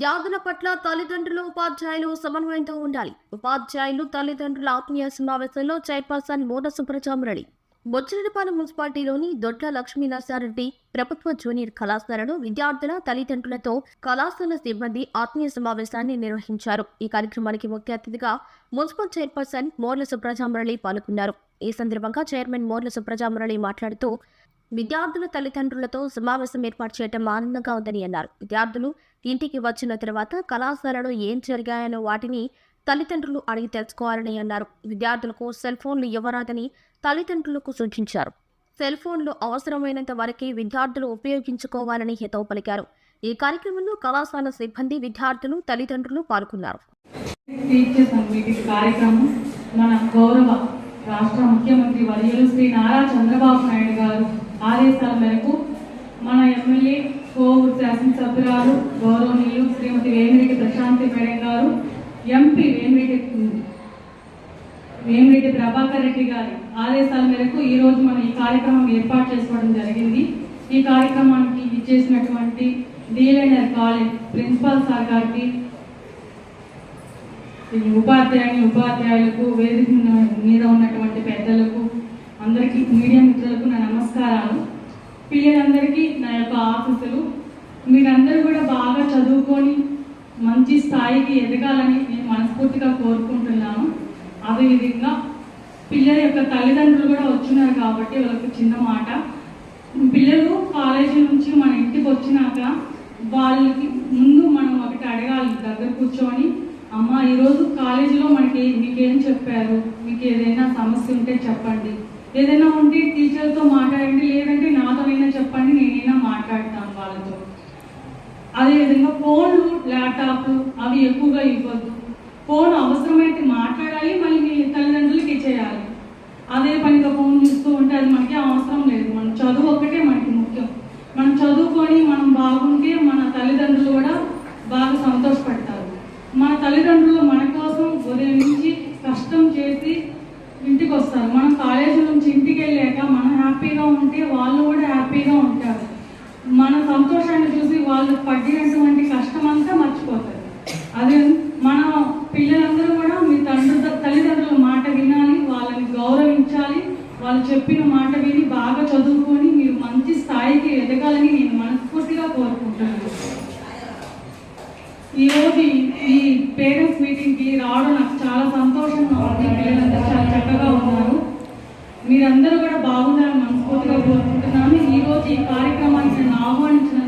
విద్యార్థుల పట్ల తల్లిదండ్రులు ఉపాధ్యాయులు సమన్వయంతో ఉండాలి. ఉపాధ్యాయులు తల్లిదండ్రుల ఆత్మీయ సమావేశంలో చైర్పర్సన్ మోన సుబ్రజామరెడ్డి బొచ్చిరెడ్డిపాలెం మున్సిపాలిటీలోని దొడ్ల లక్ష్మీ నర్సారెడ్డి ప్రభుత్వ జూనియర్ కళాశాలలో విద్యార్థుల తల్లిదండ్రులతో కళాశాల సిబ్బంది ఆత్మీయ సమావేశాన్ని నిర్వహించారు. ఈ కార్యక్రమానికి ముఖ్య అతిథిగా మున్సిపల్ చైర్పర్సన్ మోర్ల సుబ్రజామరళి పాల్గొన్నారు. ఈ సందర్భంగా చైర్మన్ మోర్ల సుబ్రజామరళి మాట్లాడుతూ విద్యార్థుల తల్లిదండ్రులతో సమావేశం ఏర్పాటు చేయడం ఆనందంగా ఉందని అన్నారు. విద్యార్థులు ఇంటికి వచ్చిన తర్వాత కళాశాలలో ఏం జరిగాయనో వాటిని తల్లిదండ్రులు అడిగి తెలుసుకోవాలని అన్నారు. విద్యార్థులకు సెల్ ఫోన్లు ఇవ్వరాదని తల్లిదండ్రులకు సూచించారు. సెల్ ఫోన్లు అవసరమైనంత వరకే విద్యార్థులు ఉపయోగించుకోవాలని హితవు పలికారు. ఈ కార్యక్రమంలో కళాశాల సిబ్బంది విద్యార్థులు తల్లిదండ్రులు పాల్గొన్నారు. కార్యక్రమం మన గౌరవ రాష్ట్ర ముఖ్యమంత్రి వర్యులు శ్రీ నారా చంద్రబాబు నాయుడు గారు ఆదేశాల మేరకు మన ఎమ్మెల్యే కోవూరు శాసనసభ్యురాలు గౌరవనీయులు శ్రీమతి వేమిరెడ్డి ప్రశాంతి మేడం గారు ఎంపీ వేమిరెడ్డి వేమిరెడ్డి ప్రభాకర్ రెడ్డి గారి ఆదేశాల మేరకు ఈ రోజు మనం ఈ కార్యక్రమం ఏర్పాటు చేసుకోవడం జరిగింది. ఈ కార్యక్రమానికి ఇచ్చేసినటువంటి డిఎల్ఎన్ఆర్ కాలేజ్ ప్రిన్సిపాల్ సార్ గారికి ఉపాధ్యాయుని ఉపాధ్యాయులకు వేదిక మీద ఉన్నటువంటి పెద్దలకు అందరికీ మీడియా మిత్రులకు నా నమస్కారాలు. పిల్లలందరికీ నా యొక్క ఆశీస్సులు. మీరందరూ కూడా బాగా చదువుకొని మంచి స్థాయికి ఎదగాలని నేను మనస్ఫూర్తిగా కోరుకుంటున్నాను. అదేవిధంగా పిల్లల యొక్క తల్లిదండ్రులు కూడా వచ్చినారు కాబట్టి వాళ్ళకి చిన్న మాట. పిల్లలు కాలేజీ నుంచి మన ఇంటికి వచ్చినాక వాళ్ళకి ముందు మనం ఒకటి అడగాలి దగ్గర కూర్చొని అమ్మ ఈరోజు కాలేజీలో మనకి మీకేం చెప్పారు? మీకు ఏదైనా సమస్య ఉంటే చెప్పండి. ఏదైనా ఉంటే టీచర్తో మాట్లాడండి లేదంటే నాతోనైనా చెప్పండి నేనైనా మాట్లాడతాను వాళ్ళతో. అదేవిధంగా ఫోన్లు ల్యాప్టాప్లు అవి ఎక్కువగా ఇవ్వద్దు. ఫోన్ అవసరమైతే మాట్లాడాలి మళ్ళీ మీ తల్లిదండ్రులకి ఇచ్చేయాలి. అదే పనిగా ఫోన్ చూస్తూ ఉంటే అది మనకి అవసరం లేదు. మన చదువు ఒక్కటే మనకి ముఖ్యం. మనం చదువుకొని మనం బాగుంటే మన తల్లిదండ్రులు కూడా బాగా సంతోషపడతారు. మన తల్లిదండ్రులు మన కోసం ఉదయం నుంచి కష్టం చేసి ఇంటికి వస్తారు. మనం కాలేజీ నుంచి ఇంటికి వెళ్ళాక మనం హ్యాపీగా ఉంటే వాళ్ళు కూడా హ్యాపీగా ఉంటారు. మన సంతోషాన్ని చూసి వాళ్ళు పడినటువంటి కష్టం అంతా మర్చిపోతారు అదే మన పిల్లలందరూ కూడా మీ తండ్రి తల్లిదండ్రుల మాట వినాలి వాళ్ళని గౌరవించాలి వాళ్ళు చెప్పిన మాట విని బాగా చదువుకొని మీరు మంచి స్థాయికి ఎదగాలని నేను మనస్ఫూర్తిగా కోరుకుంటున్నాను. ఈ రోజు ఈ- పేరెంట్స్ మీటింగ్కి రావడం నాకు చాలా సంతోషంగా ఉంది. పిల్లలందరూ చాలా చక్కగా ఉన్నారు. మీరందరూ కూడా బాగుండాలని మనస్ఫూర్తిగా కోరుకుంటున్నాను. ఈ రోజు ఈ కార్యక్రమానికి నన్ను ఆహ్వానించిన